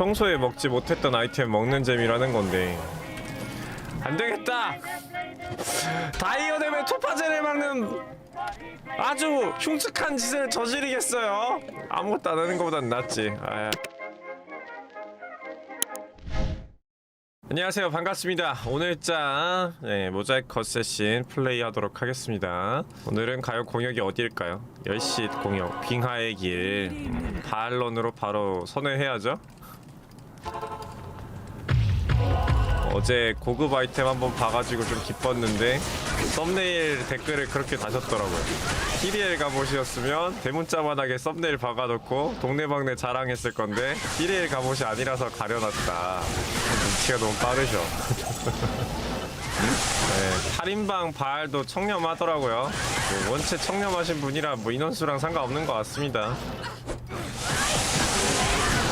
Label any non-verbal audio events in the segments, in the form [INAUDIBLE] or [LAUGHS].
평소에 먹지 못했던 아이템 먹는 재미라는 건데 안 되겠다. 다이어dem의 토파제를 막는 아주 흉측한 짓을 저지르겠어요. 아무것도 안 하는 것보단 낫지. 아. 안녕하세요 반갑습니다 오늘자 네, 모자이크 어쌔신 플레이하도록 하겠습니다 오늘은 가요 공역이 어디일까요? 10시 공역 빙하의 길 음, 바알론으로 바로 선회해야죠 어제 고급 아이템 한번 봐가지고 좀 기뻤는데 썸네일 댓글을 그렇게 다셨더라고요. 히리엘 갑옷이었으면 대문자만하게 썸네일 박아놓고 동네방네 자랑했을 건데 히리엘 갑옷이 아니라서 가려놨다. 눈치가 너무 빠르셔. [LAUGHS] 네, 8인방 바알도 청렴하더라고요. 뭐 원체 청렴하신 분이라 뭐 인원수랑 상관없는 것 같습니다.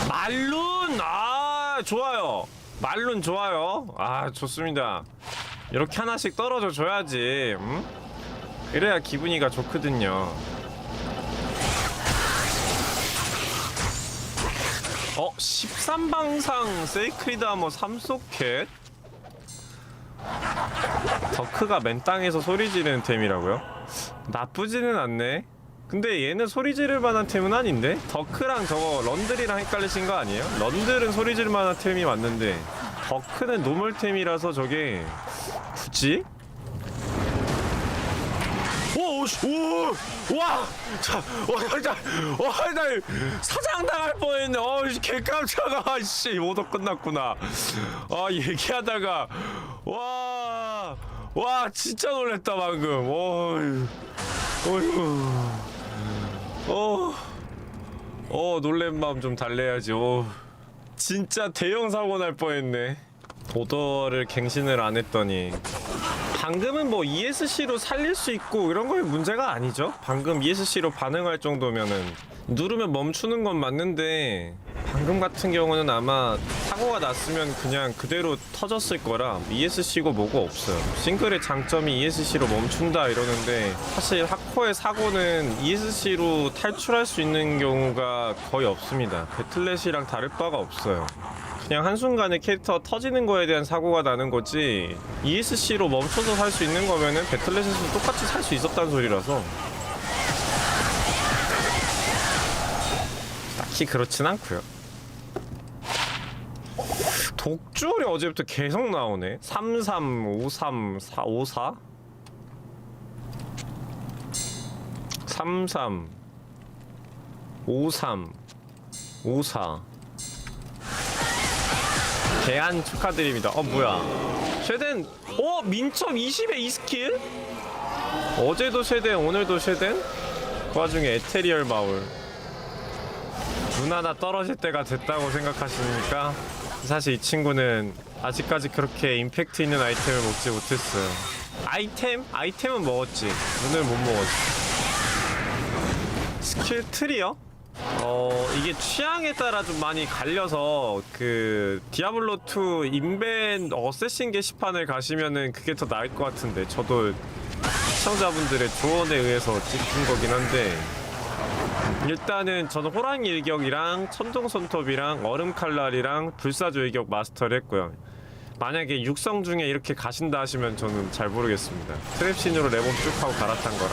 말룬! 아 좋아요 말룬 좋아요. 아 좋습니다. 이렇게 하나씩 떨어져 줘야지 음? 그래야 기분이가 좋거든요. 어 13방상 세이크리드 아머 3소켓. 더크가 맨 땅에서 소리 지르는 템이라고요? 나쁘지는 않네 근데 얘는 소리 지를 만한 템은 아닌데? 더크랑 저거 런들이랑 헷갈리신 거 아니에요? 런들은 소리 지를 만한 템이 맞는데 더크는 노멀템이라서 저게 굳이? 오, 씨, 오, 와, 자, 와, 자, 와, 나 사장 당할 뻔했네. 어, 개 깜짝아, 씨, 모두 끝났구나. 아, 얘기하다가, 와, 와, 진짜 놀랬다 방금. 어휴, 어휴, 어, 어, 놀란 마음 좀 달래야지. 어, 진짜 대형 사고 날 뻔했네. 도더를 갱신을 안 했더니 방금은 뭐 ESC로 살릴 수 있고 이런 거에 문제가 아니죠. 방금 ESC로 반응할 정도면은 누르면 멈추는 건 맞는데 방금 같은 경우는 아마 사고가 났으면 그냥 그대로 터졌을 거라 ESC고 뭐고 없어요. 싱글의 장점이 ESC로 멈춘다 이러는데 사실 하코의 사고는 ESC로 탈출할 수 있는 경우가 거의 없습니다. 배틀넷이랑 다를 바가 없어요. 그냥 한순간에 캐릭터가 터지는 거에 대한 사고가 나는 거지 ESC로 멈춰서 살 수 있는 거면은 배틀넷에서 똑같이 살 수 있었다는 소리라서 딱히 그렇진 않고요 독주얼이 어제부터 계속 나오네 33, 53, 4, 54 33 53 54 대안 축하드립니다. 어 뭐야? 쉐덴 어 민첩 20에 2스킬? 어제도 쉐덴 오늘도 쉐덴? 그 와중에 에테리얼 마울 눈 하나 떨어질 때가 됐다고 생각하시니까 사실 이 친구는 아직까지 그렇게 임팩트 있는 아이템을 먹지 못했어요. 아이템? 아이템은 먹었지. 눈을 못 먹었지. 스킬 트리요? 어 이게 취향에 따라 좀 많이 갈려서 그 디아블로 2 인벤 어쌔신 게시판을 가시면은 그게 더 나을 것 같은데 저도 시청자분들의 조언에 의해서 찍은 거긴 한데 일단은 저는 호랑이 일격이랑 천둥 손톱이랑 얼음 칼날이랑 불사조 일격 마스터를 했고요. 만약에 육성 중에 이렇게 가신다 하시면 저는 잘 모르겠습니다. 트랩신으로 레몬 쭉 하고 갈아탄 거라.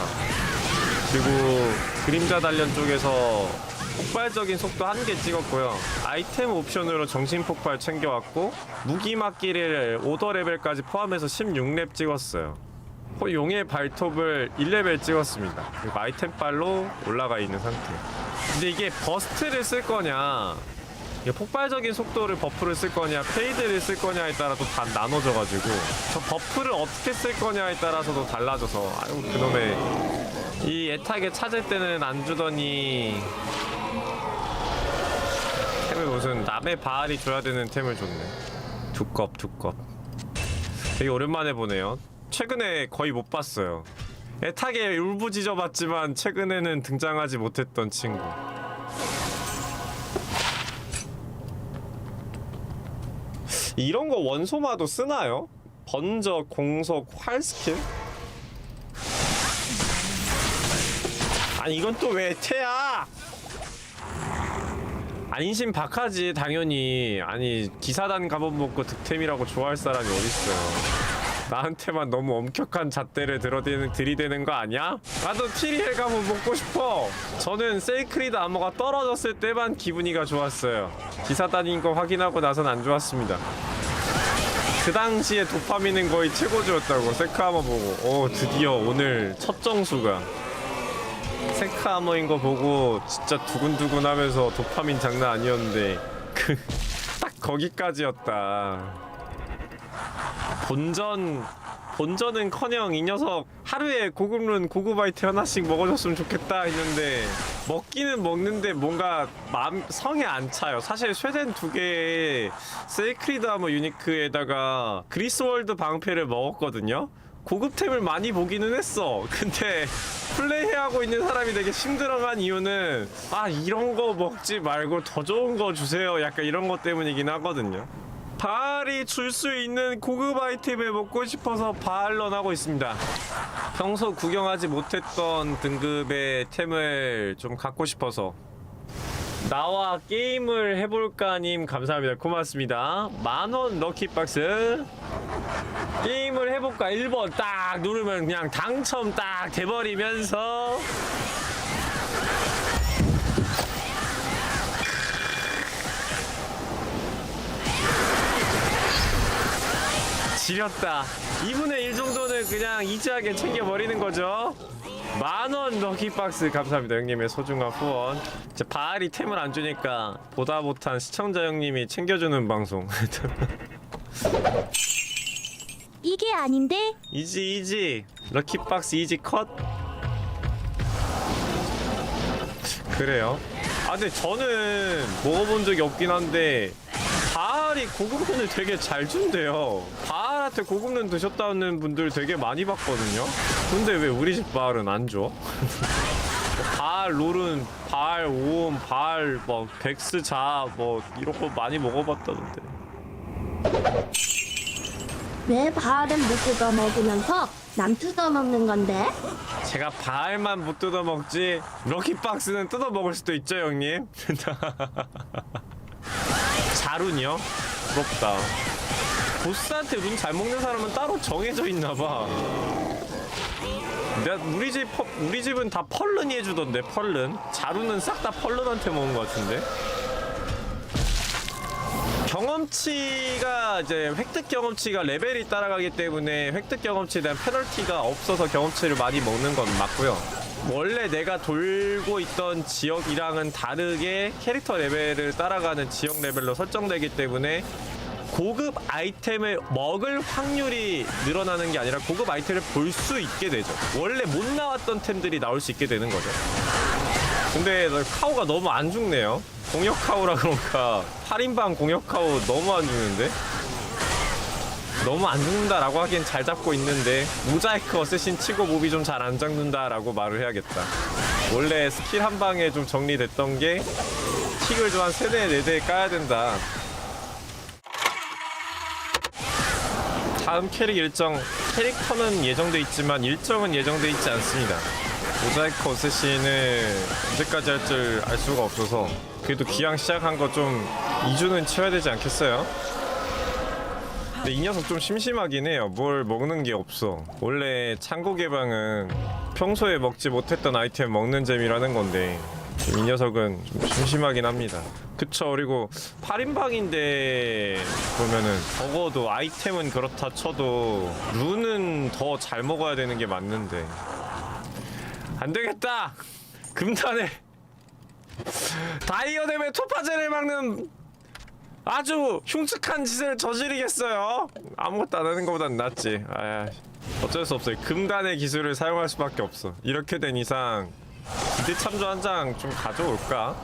그리고 그림자 단련 쪽에서 폭발적인 속도 한 개 찍었고요. 아이템 옵션으로 정신 폭발 챙겨왔고 무기 막기를 5더 레벨까지 포함해서 16렙 찍었어요. 호- 용의 발톱을 1레벨 찍었습니다. 그리고 아이템 발로 올라가 있는 상태. 근데 이게 버스트를 쓸 거냐, 폭발적인 속도를 버프를 쓸 거냐, 페이드를 쓸 거냐에 따라 또다 나눠져가지고 저 버프를 어떻게 쓸 거냐에 따라서도 달라져서 아유 그놈의 이 애타게 찾을 때는 안 주더니 템을 무슨 남의 바알이 줘야 되는 템을 줬네 두껍 두껍 되게 오랜만에 보네요 최근에 거의 못 봤어요 애타게 울부짖어 봤지만 최근에는 등장하지 못했던 친구 이런 거 원소마도 쓰나요? 번저 공속 활 스킬? 아니 이건 또 왜 태야? 안심 박하지 당연히 아니 기사단 갑옷 먹고 득템이라고 좋아할 사람이 어딨어요 나한테만 너무 엄격한 잣대를 들어대는 들이대는 거 아니야? 나도 티리엘 갑옷 먹고 싶어. 저는 세이크리드 암호가 떨어졌을 때만 기분이가 좋았어요. 기사단인 거 확인하고 나선 안 좋았습니다. 그 당시에 도파민은 거의 최고조였다고 세크하머 보고. 오 드디어 오늘 첫 정수가. 세크하머인 거 보고 진짜 두근두근 하면서 도파민 장난 아니었는데 그 딱 거기까지였다 본전 본전은커녕 이 녀석 하루에 고급룬 고급 아이트 하나씩 먹어줬으면 좋겠다 했는데 먹기는 먹는데 뭔가 마음 성에 안 차요. 사실 쇠덴 두 개의 세이크리드 아머 유니크에다가 그리스월드 방패를 먹었거든요. 고급템을 많이 보기는 했어. [LAUGHS] 근데 플레이하고 있는 사람이 되게 힘들어간 이유는 아 이런 거 먹지 말고 더 좋은 거 주세요. 약간 이런 것 때문이긴 하거든요. 바알이 줄 수 있는 고급 아이템을 먹고 싶어서 바알런 하고 있습니다. 평소 구경하지 못했던 등급의 템을 좀 갖고 싶어서 나와 게임을 해볼까님 감사합니다. 고맙습니다. 만원 럭키박스 게임을 해볼까 1번 딱 누르면 그냥 당첨 딱 돼버리면서 지렸다. 2분의 1 정도는 그냥 이지하게 챙겨버리는 거죠. 만원 럭키박스. 감사합니다. 형님의 소중한 후원. 이제 바알이 템을 안 주니까 보다 못한 시청자 형님이 챙겨주는 방송. [LAUGHS] 이게 아닌데? 이지 이지. 럭키박스 이지 컷. 그래요. 아 근데 저는 먹어본 적이 없긴 한데 바알이 고급눈을 되게 잘 준대요. 바 알한테 고급눈 드셨다는 분들 되게 많이 봤거든요 근데 왜 우리 집 바알은 안 줘? [LAUGHS] 바알 롤은 바알 오음 바알 뭐 백스 자 뭐 이런 거 많이 먹어봤다던데 왜 바알은 못 뜯어 먹으면서 남 뜯어 먹는 건데? 제가 바알만 못 뜯어 먹지 럭키박스는 뜯어 먹을 수도 있죠 형님 [LAUGHS] 자룬이요? 부럽다 보스한테 룬 잘 먹는 사람은 따로 정해져 있나봐. 내가 우리 집 퍼- 우리 집은 다 펄른이 해주던데 펄른. 자루는 싹 다 펄른한테 먹은 것 같은데. 경험치가 이제 획득 경험치가 레벨이 따라가기 때문에 획득 경험치에 대한 페널티가 없어서 경험치를 많이 먹는 건 맞고요. 원래 내가 돌고 있던 지역이랑은 다르게 캐릭터 레벨을 따라가는 지역 레벨로 설정되기 때문에 고급 아이템을 먹을 확률이 늘어나는 게 아니라 고급 아이템을 볼 수 있게 되죠. 원래 못 나왔던 템들이 나올 수 있게 되는 거죠. 근데 나 카오가 너무 안 죽네요. 공격 카오라 그런가 8인방 공격 카오 너무 안 죽는데? 너무 안 죽는다라고 하기엔 잘 잡고 있는데 모자이크 어쌔신 치고 몹이 좀 잘 안 잡는다라고 말을 해야겠다. 원래 스킬 한 방에 좀 정리됐던 게 킥을 좀 한 세대 네대 까야 된다. 다음 캐릭 일정 캐릭터는 예정돼 있지만 일정은 예정돼 있지 않습니다. 모자이크 어쌔신을 언제까지 할 줄 알 수가 없어서 그래도 기왕 시작한 거 좀 2주는 채워야 되지 않겠어요? 근데 이 녀석 좀 심심하긴 해요. 뭘 먹는 게 없어. 원래 창고 개방은 평소에 먹지 못했던 아이템 먹는 재미라는 건데 이 녀석은 좀 심심하긴 합니다. 그쵸. 그리고 8인방인데 보면은 적어도 아이템은 그렇다 쳐도 룬은 더 잘 먹어야 되는 게 맞는데 안 되겠다. 금탄에 [LAUGHS] 다이어뎀의 토파제를 막는 아주 흉측한 짓을 저지르겠어요. 아무것도 안 하는 것보단 낫지. 아, 어쩔 수 없어요. 금단의 기술을 사용할 수밖에 없어. 이렇게 된 이상 기대 참조 한 장 좀 가져올까?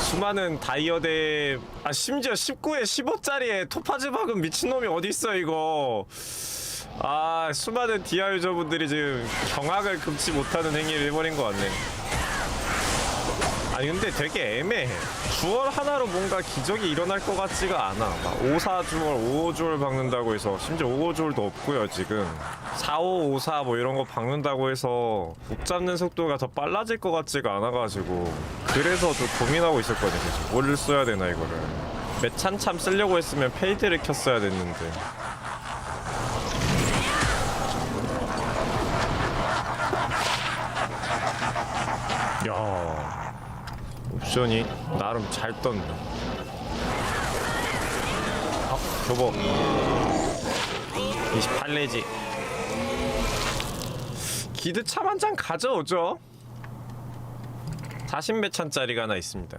수많은 다이어데 아 심지어 19에 15짜리에 토파즈 박은 미친놈이 어딨어 이거 아 수많은 디아 유저분들이 지금 경악을 금치 못하는 행위를 해버린 것 같네 아니 근데 되게 애매해 주얼 하나로 뭔가 기적이 일어날 것 같지가 않아 막 54 주얼 55 주얼 박는다고 해서 심지어 55 주얼도 없고요 지금 45 54 뭐 이런 거 박는다고 해서 복 잡는 속도가 더 빨라질 것 같지가 않아가지고 그래서 좀 고민하고 있었거든요. 계속. 뭘 써야 되나 이거를. 매찬참 쓰려고 했으면 페이드를 켰어야 됐는데. 야 옵션이 나름 잘 떴네. 아, 교보 28레지. 기드참 한잔 가져오죠. 40몇 찬짜리가 하나 있습니다.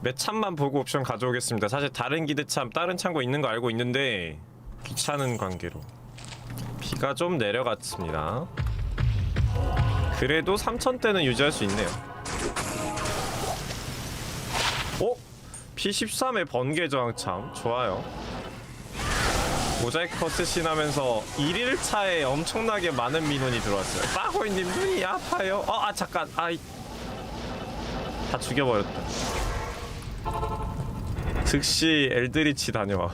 몇 찬만 보고 옵션 가져오겠습니다. 사실 다른 기드참 다른 창고 있는 거 알고 있는데 귀찮은 관계로 비가 좀 내려갔습니다. 그래도 3천대는 유지할 수 있네요. P13의 번개 저항 참 좋아요. 모자이크 커트신하면서 1일차에 엄청나게 많은 민원이 들어왔어요. 빠고이님 눈이 아파요. 어, 아 잠깐, 아이 다 죽여버렸다. 즉시 엘드리치 다녀와.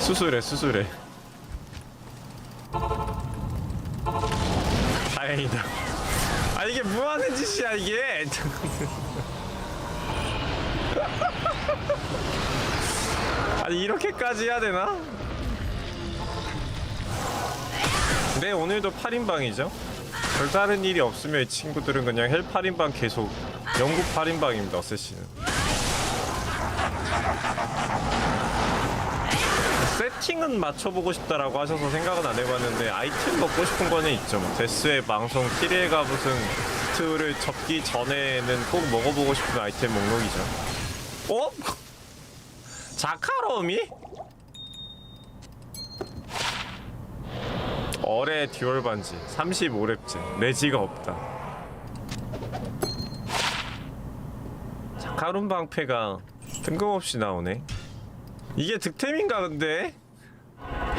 수술해, 수술해. 다행이다. 아 이게 뭐 하는 짓이야 이게? 아니 이렇게까지 해야 되나? 네 오늘도 8인방이죠 별다른 일이 없으면 이 친구들은 그냥 헬 8인방 계속 영국 8인방입니다 어쌔시는 세팅은 맞춰보고 싶다라고 하셔서 생각은 안 해봤는데 아이템 먹고 싶은 거는 있죠. 뭐 데스의 방송 키리에가 무슨 트를 접기 전에는 꼭 먹어보고 싶은 아이템 목록이죠. 어? [LAUGHS] 자카롬이? 어뢰 듀얼 반지 35렙째 레지가 없다. 자카롬 방패가 뜬금없이 나오네 이게 득템인가 근데?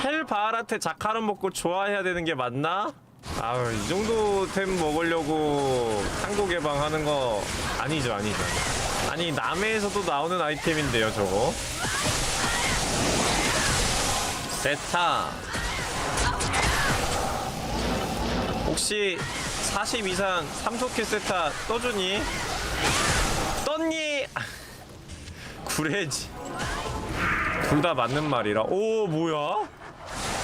헬 바알한테 자카롬 먹고 좋아해야 되는 게 맞나? 아우 이 정도 템 먹으려고 한국 개방하는 거 아니죠 아니죠 아니 남해에서도 나오는 아이템인데요 저거 세타 혹시 40 이상 삼속킬 세타 떠주니? 떴니? 구레지 둘 다 맞는 말이라 오 뭐야?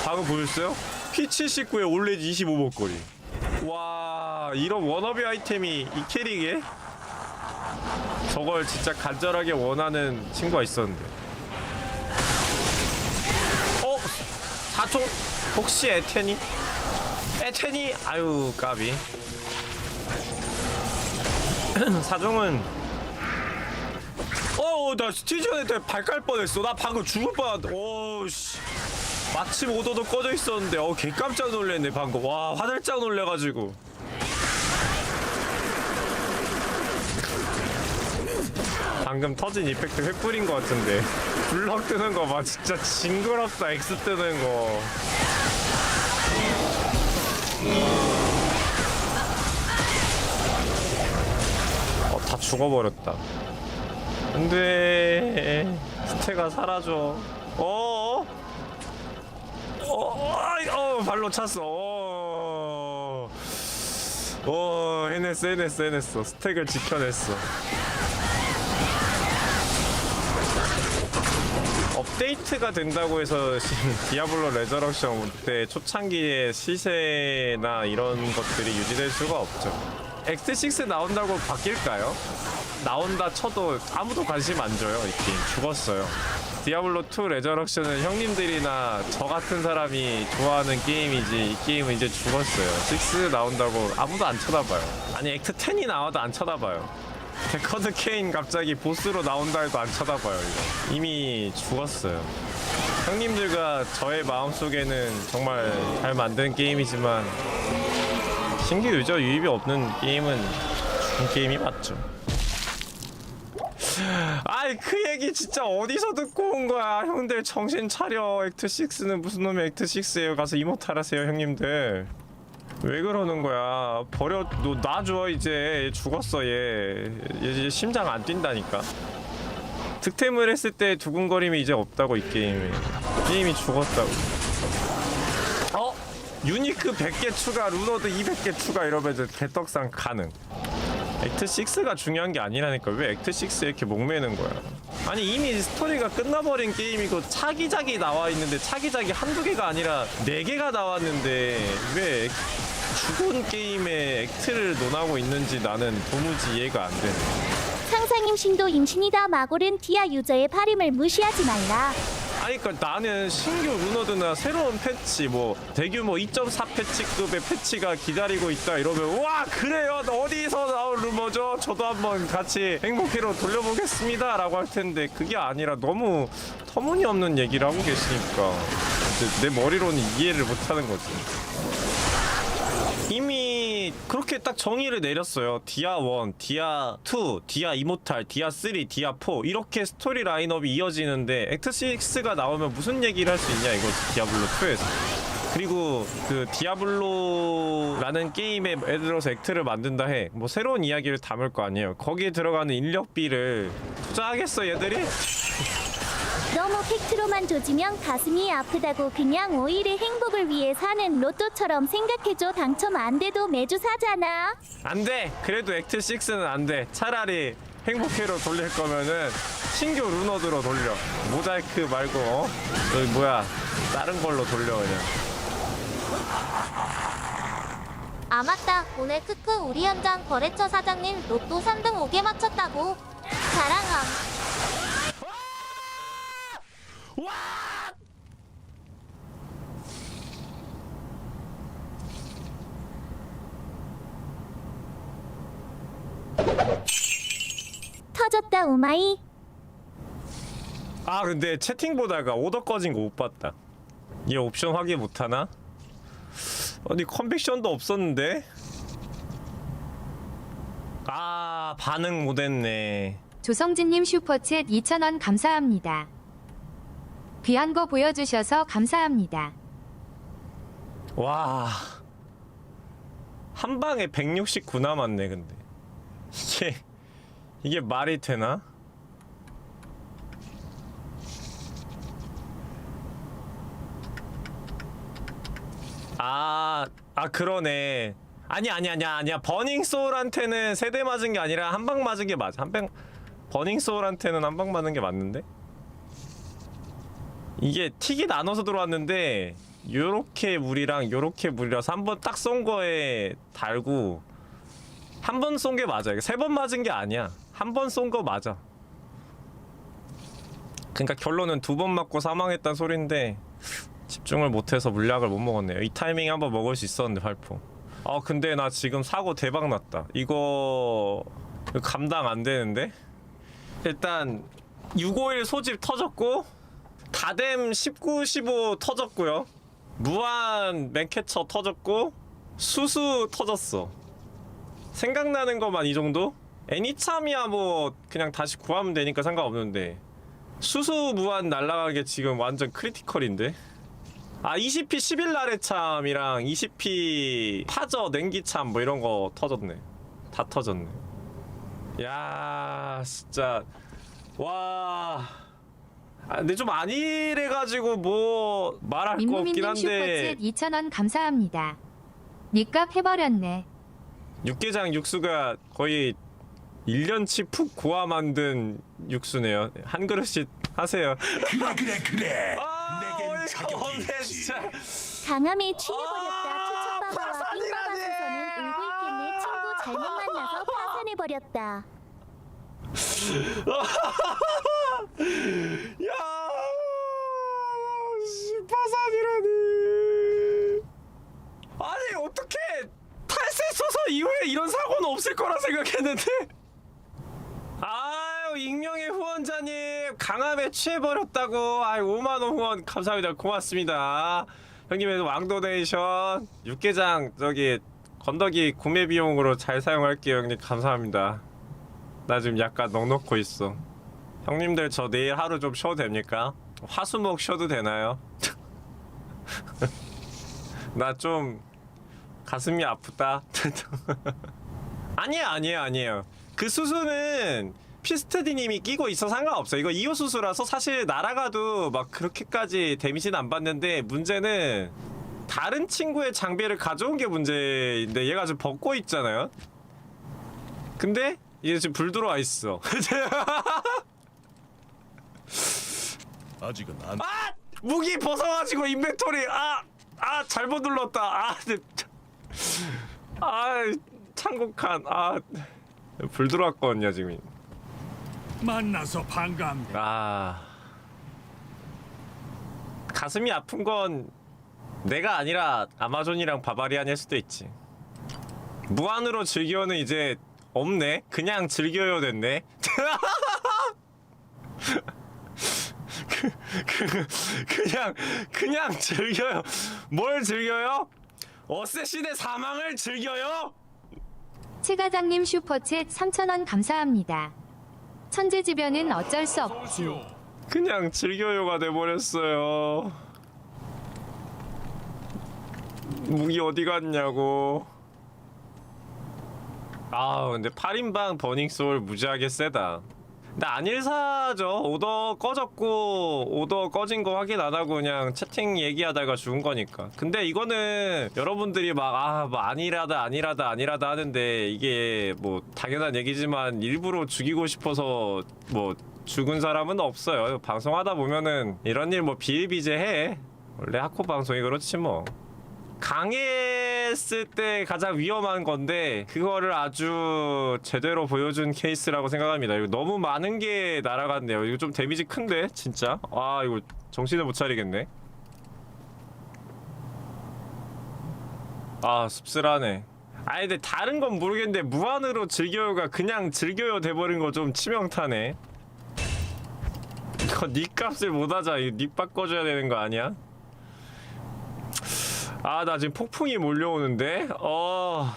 방금 보였어요? P79에 올레지 25 목걸이 와 이런 워너비 아이템이 이 캐릭에? 저걸 진짜 간절하게 원하는 친구가 있었는데 어? 사총 혹시 에테니? 에테니? 아유 까비 [CLEARS THROAT] 사종은 어우 나 스티전한테 발깔 뻔했어. 나 방금 죽을 뻔한다 오씨. 마침 오더도 꺼져 있었는데 어 개 깜짝 놀랐네 방금. 와 화들짝 놀래가지고. 방금 터진 이펙트 횃불인 것 같은데. 블럭 뜨는 거 봐. 진짜 징그럽다 X 뜨는 거. 어, 다 죽어버렸다. 안돼. 스테가 사라져. 어? 어? 아이, 어, 발로 찼어. 어. 어, 해냈어, 해냈어, 해냈어. 스택을 지켜냈어. 업데이트가 된다고 해서 [LAUGHS] 디아블로 레저럭션 때 초창기의 시세나 이런 것들이 유지될 수가 없죠. X6 나온다고 바뀔까요? 나온다 쳐도 아무도 관심 안 줘요 이 게임 죽었어요. 디아블로 2 레저럭션은 형님들이나 저 같은 사람이 좋아하는 게임이지 이 게임은 이제 죽었어요. 6 나온다고 아무도 안 쳐다봐요. 아니 액트 10이 나와도 안 쳐다봐요. 데커드 케인 갑자기 보스로 나온다 해도 안 쳐다봐요 이거. 이미 죽었어요. 형님들과 저의 마음속에는 정말 잘 만든 게임이지만 신규 유저 유입이 없는 게임은 죽은 게임이 맞죠. 아이 그 얘기 진짜 어디서 듣고 온 거야? 형들 정신 차려. 액트 6는 무슨 놈의 액트 6예요? 가서 이모탈 하세요 형님들. 왜 그러는 거야? 버려 너 놔줘 이제. 얘 죽었어 얘. 얘 이제 심장 안 뛴다니까. 득템을 했을 때 두근거림이 이제 없다고 이 게임이. 게임이 죽었다고. 어? 유니크 100개 추가 루너드 200개 추가 이러면 이제 개떡상 가능 액트 6가 중요한 게 아니라니까. 왜 액트 6에 이렇게 목매는 거야? 아니 이미 스토리가 끝나버린 게임이고 차기작이 나와 있는데 차기작이 한두 개가 아니라 네 개가 나왔는데 왜 액- 죽은 게임에 액트를 논하고 있는지 나는 도무지 이해가 안 되네. 상상 임신도 임신이다 마골은 디아 유저의 발음을 무시하지 말라. 아니 그러니까 나는 신규 루너드나 새로운 패치 뭐 대규모 2.4 패치급의 패치가 기다리고 있다 이러면 와 그래요? 어디서 나온 루머죠? 저도 한번 같이 행복회로 돌려보겠습니다 라고 할 텐데 그게 아니라 너무 터무니없는 얘기를 하고 계시니까 내, 내 머리로는 이해를 못하는 거지 이미 그렇게 딱 정의를 내렸어요. 디아 1, 디아 2, 디아 이모탈, 디아 3, 디아 4 이렇게 스토리 라인업이 이어지는데 액트 6가 나오면 무슨 얘기를 할 수 있냐 이거지 디아블로 2에서. 그리고 그 디아블로라는 게임에 예를 들어서 액트를 만든다 해. 뭐 새로운 이야기를 담을 거 아니에요. 거기에 들어가는 인력비를 투자하겠어 얘들이? 너무 팩트로만 조지면 가슴이 아프다고 그냥 오히려 행복을 위해 사는 로또처럼 생각해줘 당첨 안 돼도 매주 사잖아. 안 돼. 그래도 액트 6는 안 돼. 차라리 행복회로 돌릴 거면은 신규 루너드로 돌려. 모자이크 말고 어? 여기 뭐야? 다른 걸로 돌려 그냥. 아 맞다 오늘 크크 우리 현장 거래처 사장님 로또 3등 5개 맞췄다고 자랑함. 터졌다 오마이. 아 근데 채팅 보다가 오더 꺼진 거 못 봤다. 얘 옵션 확인 못 하나? 아니 컨빅션도 없었는데. 아 반응 못 했네. 조성진님 슈퍼챗 2,000원 감사합니다. 귀한 거 보여주셔서 감사합니다. 와. 한 방에 169 남았네, 근데. 이게, 이게 말이 되나? 아, 아, 그러네. 아니, 아니, 아니야, 아니야. 버닝 소울한테는 세대 맞은 게 아니라 한 방 맞은 게 맞아. 한 방, 버닝 소울한테는 한 방 맞은 게 맞는데? 이게 틱이 나눠서 들어왔는데 요렇게 물이랑 요렇게 물이라서 한 번 딱 쏜 거에 달고 한 번 쏜 게 맞아. 세 번 맞은 게 아니야. 한 번 쏜 거 맞아. 그러니까 결론은 두 번 맞고 사망했단 소린데 집중을 못해서 물약을 못 먹었네요. 이 타이밍에 한번 먹을 수 있었는데 발포. 아 근데 나 지금 사고 대박 났다. 이거 감당 안 되는데? 일단 651 소집 터졌고 다뎀 19, 15 터졌고요. 무한 맨캐쳐 터졌고 수수 터졌어. 생각나는 것만 이 정도? 애니참이야 뭐 그냥 다시 구하면 되니까 상관없는데 수수 무한 날라가게 지금 완전 크리티컬인데? 아 20p 10일 날의 참이랑 20p 파저 냉기참 뭐 이런 거 터졌네. 다 터졌네. 야 진짜 와. 아, 근데 좀 아니래가지고 뭐 말할 거 없긴 민무민님 한데 슈퍼챗 2,000원 감사합니다. 니값 해버렸네. 육개장 육수가 거의 1년치 푹 고아 만든 육수네요. 한 그릇씩 하세요. 그래 그래 그래 아, 내겐 어이가 자격이 없네, 있지 진짜. 강함에 취해버렸다. 아, 파산이라니! 빙바바소서는 울고 있겠네. 친구 잘못 만나서 파산해버렸다. [LAUGHS] 야, 씨, 파산이라니. 아니 어떻게 탈세 소서 이후에 이런 사고는 없을 거라 생각했는데. 아유 익명의 후원자님 강함에 취해버렸다고 아유 5만원 후원 감사합니다 고맙습니다 형님의 왕도네이션 육개장 저기 건더기 구매 비용으로 잘 사용할게요 형님 감사합니다 나 지금 약간 넉넉고 있어 형님들 저 내일 하루 좀 쉬어도 됩니까? 화수목 쉬어도 되나요? [LAUGHS] 나 좀 가슴이 아프다 [LAUGHS] 아니에요 아니에요 아니에요 그 수수는 피스트디님이 끼고 있어 상관없어 이거 이호 수수라서 사실 날아가도 막 그렇게까지 데미지는 안 받는데 문제는 다른 친구의 장비를 가져온 게 문제인데 얘가 지금 벗고 있잖아요. 근데 얘 지금 불 들어와 있어. [LAUGHS] 아직은 안 아! 무기 벗어가지고 인벤토리 아! 아 잘못 눌렀다 아! 아 창국한 아불 들어왔거든요 지금. 만나서 반갑네. 아 가슴이 아픈 건 내가 아니라 아마존이랑 바바리안일 수도 있지. 무한으로 즐겨요는 이제 없네. 그냥 즐겨요 됐네. [LAUGHS] 그, 그, 그냥 그냥 즐겨요. 뭘 즐겨요? 어쌔신의 사망을 즐겨요? 최과장님 슈퍼챗 3,000원 감사합니다. 천재지변은 어쩔 수 없지. 그냥 즐겨요가 돼버렸어요. 무기 어디 갔냐고. 아 근데 8인방 버닝 소울 무지하게 세다. 근데 안일사죠. 오더 꺼졌고 오더 꺼진 거 확인 안 하고 그냥 채팅 얘기하다가 죽은 거니까. 근데 이거는 여러분들이 막아 뭐 아니라다 아니라다 아니라다 하는데 이게 뭐 당연한 얘기지만 일부러 죽이고 싶어서 뭐 죽은 사람은 없어요. 방송하다 보면은 이런 일 뭐 비일비재해. 원래 하코 방송이 그렇지 뭐. 강했을 때 가장 위험한 건데 그거를 아주 제대로 보여준 케이스라고 생각합니다. 이거 너무 많은 게 날아갔네요. 이거 좀 데미지 큰데 진짜. 아 이거 정신을 못 차리겠네. 아 씁쓸하네. 아니 근데 다른 건 모르겠는데 무한으로 즐겨요가 그냥 즐겨요 돼버린 거 좀 치명타네. 이거 니 값을 못 하자. 이거 니 바꿔줘야 되는 거 아니야? 아, 나 지금 폭풍이 몰려오는데? 어.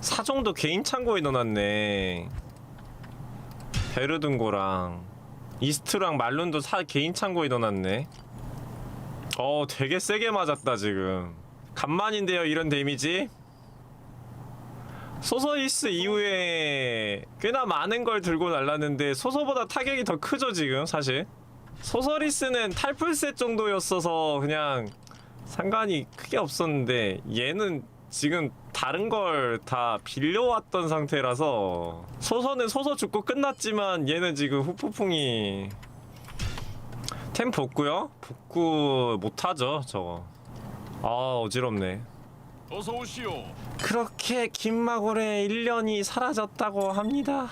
사정도 개인 창고에 넣어놨네. 베르든고랑 이스트랑 말룬도 사 개인 창고에 넣어놨네. 어, 되게 세게 맞았다 지금. 간만인데요, 이런 데미지? 소서이스 이후에 꽤나 많은 걸 들고 날랐는데 소서보다 타격이 더 크죠 지금 사실. 소서리스는 탈풀셋 정도였어서 그냥 상관이 크게 없었는데 얘는 지금 다른 걸 다 빌려왔던 상태라서 소서는 소서 죽고 끝났지만 얘는 지금 후폭풍이 템 복구요? 복구 못하죠 저거. 아 어지럽네 어서 오시오. 그렇게 김마골의 1년이 사라졌다고 합니다.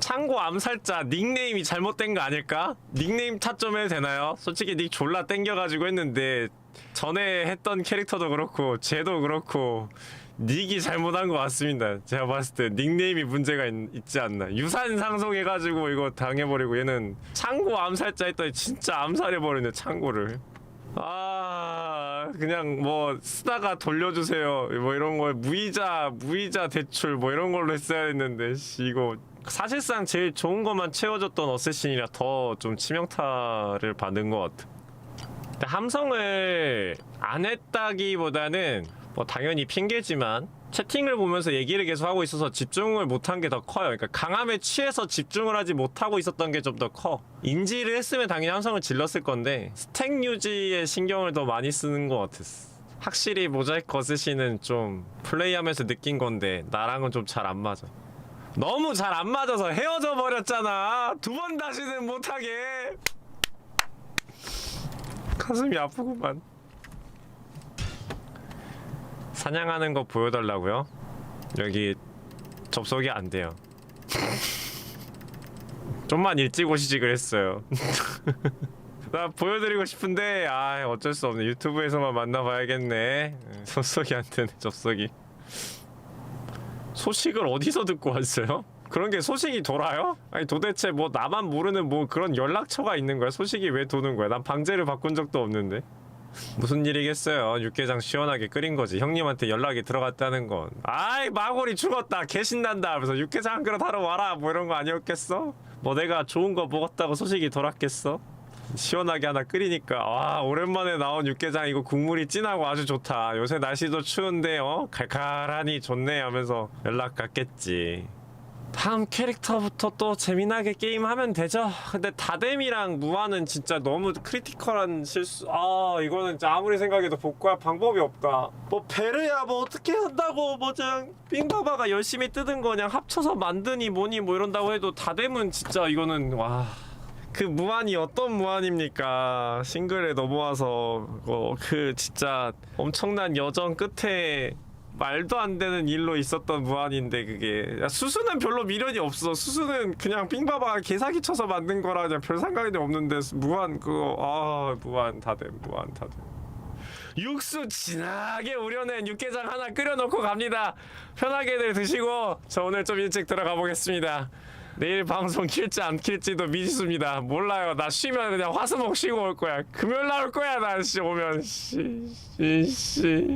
창고 암살자 닉네임이 잘못된 거 아닐까? 닉네임 탓좀 해도 되나요? 솔직히 닉 졸라 땡겨가지고 했는데 전에 했던 캐릭터도 그렇고 쟤도 그렇고 닉이 잘못한 것 같습니다. 제가 봤을 때 닉네임이 문제가 있, 지 않나. 유산 상속해가지고 이거 당해버리고 얘는 창고 암살자 했더니 진짜 암살해버리네 창고를. 아 그냥 뭐 쓰다가 돌려주세요. 뭐 이런 거 무이자 무이자 대출 뭐 이런 걸로 했어야 했는데 씨 이거 사실상 제일 좋은 것만 채워줬던 어쌔신이라 더 좀 치명타를 받은 것 같아. 근데 함성을 안 했다기보다는 뭐 당연히 핑계지만 채팅을 보면서 얘기를 계속 하고 있어서 집중을 못한 게 더 커요. 그러니까 강함에 취해서 집중을 하지 못하고 있었던 게 좀 더 커. 인지를 했으면 당연히 함성을 질렀을 건데 스택 유지에 신경을 더 많이 쓰는 것 같았어. 확실히 모자이크 거스시는 좀 플레이하면서 느낀 건데 나랑은 좀 잘 안 맞아. 너무 잘 안 맞아서 헤어져 버렸잖아. 두 번 다시는 못하게. 가슴이 아프구만. 사냥하는 거 보여달라고요? 여기 접속이 안 돼요. 좀만 일찍 오시지 그랬어요. [LAUGHS] 나 보여드리고 싶은데 아 어쩔 수 없네 유튜브에서만 만나봐야겠네 접속이 안 되네 접속이 소식을 어디서 듣고 왔어요? 그런 게 소식이 돌아요? 아니 도대체 뭐 나만 모르는 뭐 그런 연락처가 있는 거야? 소식이 왜 도는 거야? 난 방제를 바꾼 적도 없는데 무슨 일이겠어요? 육개장 시원하게 끓인 거지. 형님한테 연락이 들어갔다는 건. 아이 마골이 죽었다. 개신난다. 하면서 육개장 한 그릇 하러 와라. 뭐 이런 거 아니었겠어? 뭐 내가 좋은 거 먹었다고 소식이 돌았겠어? 시원하게 하나 끓이니까 와 오랜만에 나온 육개장 이거 국물이 진하고 아주 좋다. 요새 날씨도 추운데 어 칼칼하니 좋네 하면서 연락 갔겠지. 다음 캐릭터부터 또 재미나게 게임하면 되죠. 근데 다뎀이랑 무한은 진짜 너무 크리티컬한 실수. 아 이거는 진짜 아무리 생각해도 복구할 방법이 없다. 뭐 베르야 뭐 어떻게 한다고 뭐 그냥 빙바바가 열심히 뜯은 거 그냥 합쳐서 만드니 뭐니 뭐 이런다고 해도 다뎀은 진짜 이거는 와. 그 무한이 어떤 무한입니까? 싱글에 넘어와서 어, 그 진짜 엄청난 여정 끝에 말도 안 되는 일로 있었던 무한인데 그게 야, 수수는 별로 미련이 없어. 수수는 그냥 빙바바가 개사기 쳐서 만든 거라 그냥 별 상관이 없는데 무한 그거 아 무한 다됨 무한 다됨. 육수 진하게 우려낸 육개장 하나 끓여놓고 갑니다. 편하게들 드시고 저 오늘 좀 일찍 들어가 보겠습니다. 내일 방송 킬지 안 킬지도 미지수입니다. 몰라요. 나 쉬면 그냥 화수목 쉬고 올 거야. 금요일 나올 거야. 나 씨 오면 씨씨 씨.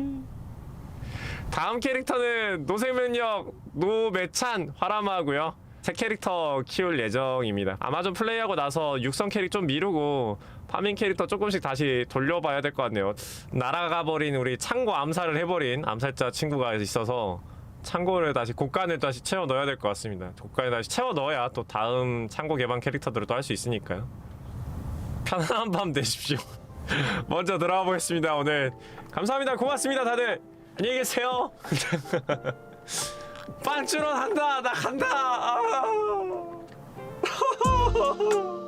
다음 캐릭터는 노생명력 노매찬 화람하고요. 새 캐릭터 키울 예정입니다. 아마존 플레이하고 나서 육성 캐릭 좀 미루고 파밍 캐릭터 조금씩 다시 돌려봐야 될 것 같네요. 날아가 버린 우리 창고 암살을 해버린 암살자 친구가 있어서 창고를 다시 곡간을 다시 채워 넣어야 될 것 같습니다. 곡간에 다시 채워 넣어야 또 다음 창고 개방 캐릭터들을 또 할 수 있으니까요. 편안한 밤 되십시오. [LAUGHS] 먼저 들어가 보겠습니다. 오늘 감사합니다. 고맙습니다, 다들. 안녕히 계세요. [LAUGHS] 빵주런 한다. 나 간다. 아. [LAUGHS]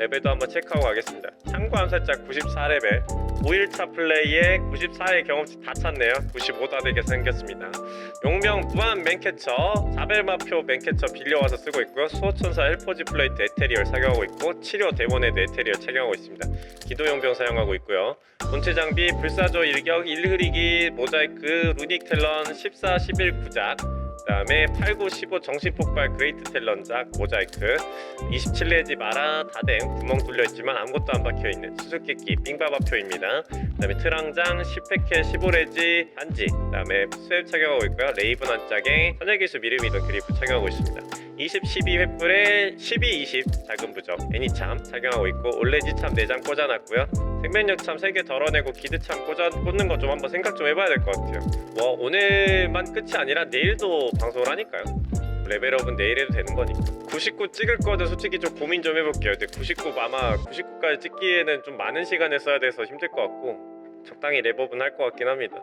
레벨도 한번 체크하고 가겠습니다. 창고 암살자 94레벨 5일차 플레이에 94의 경험치 다 찼네요. 95다 되게 생겼습니다. 용명 무한 맨캐쳐 사벨마표 맨캐쳐 빌려와서 쓰고 있고요. 수호천사 헬포지 플레이트 에테리얼 착용하고 있고 치료 대원에도 에테리얼 착용하고 있습니다. 기도 용병 사용하고 있고요. 본체 장비 불사조 일격 1흐리기 모자이크 루닉 텔런 14 11 구작 그다음에 8, 9, 15 정신폭발 그레이트 텔런작 모자이크 27레지 마라 다댕 구멍 뚫려 있지만 아무것도 안 박혀 있는 수수께끼 빙바바표입니다. 그다음에 트랑장 10패켓 15레지 한지 그다음에 스웹 착용하고 있고요. 레이븐 한짝에 선열기수 미르미던 그리프 착용하고 있습니다. 20, 12 횃불에 12, 20 작은 부적 애니참 착용하고 있고 올레지 참 4장 꽂아놨고요. 생명력 참 3개 덜어내고 기드 참 꽂아, 꽂는 거좀 한번 생각 좀 해봐야 될 것 같아요. 뭐 오늘만 끝이 아니라 내일도 방송을 하니까요. 레벨업은 내일 해도 되는 거니까 99 찍을 거는 솔직히 좀 고민 좀 해볼게요 근데 99 아마 99까지 찍기에는 좀 많은 시간을 써야 돼서 힘들 것 같고 적당히 랩업은 할 것 같긴 합니다